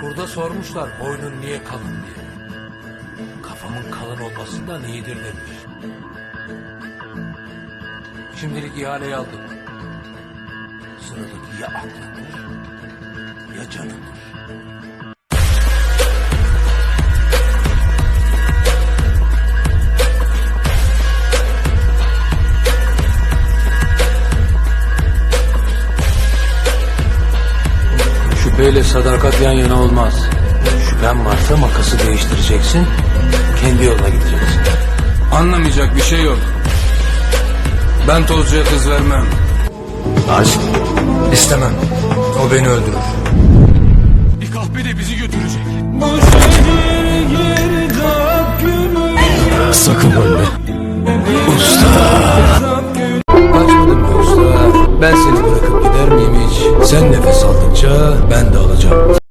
Kurda sormuşlar boynun niye kalın diye. Kafamın kalın olmasından iyidir demiş. Şimdilik ihaleyi aldık. Sıradaki ya aklındır ya canındır. Şüpheyle sadakat yan yana olmaz. Şüphen varsa makası değiştireceksin, kendi yoluna gideceksin. Anlamayacak bir şey yok. Ben tozcuya kız vermem. Aşk? İstemem. O beni öldürür. Bir kahpe de bizi götürecek. Gider miyim hiç? Sen nefes aldıkça ben de alacağım.